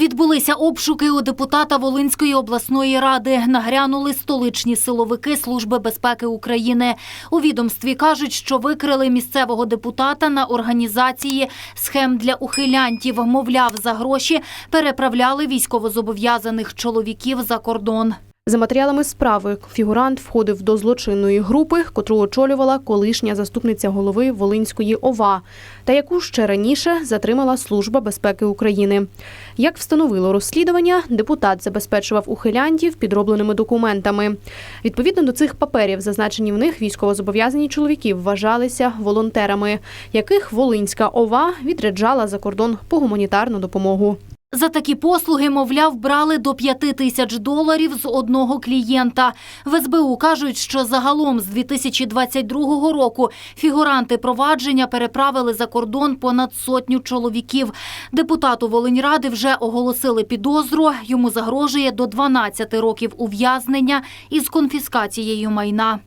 Відбулися обшуки у депутата Волинської обласної ради. Нагрянули столичні силовики Служби безпеки України. У відомстві кажуть, що викрили місцевого депутата на організації схем для ухилянтів. Мовляв, за гроші переправляли військовозобов'язаних чоловіків за кордон. За матеріалами справи фігурант входив до злочинної групи, котру очолювала колишня заступниця голови Волинської ОВА, та яку ще раніше затримала Служба безпеки України. Як встановило розслідування, депутат забезпечував ухилянтів підробленими документами. Відповідно до цих паперів, зазначені в них військовозобов'язані чоловіки вважалися волонтерами, яких Волинська ОВА відряджала за кордон по гуманітарну допомогу. За такі послуги, мовляв, брали до п'яти тисяч доларів з одного клієнта. В СБУ кажуть, що загалом з 2022 року фігуранти провадження переправили за кордон понад сотню чоловіків. Депутату Волиньради вже оголосили підозру. Йому загрожує до 12 років ув'язнення із конфіскацією майна.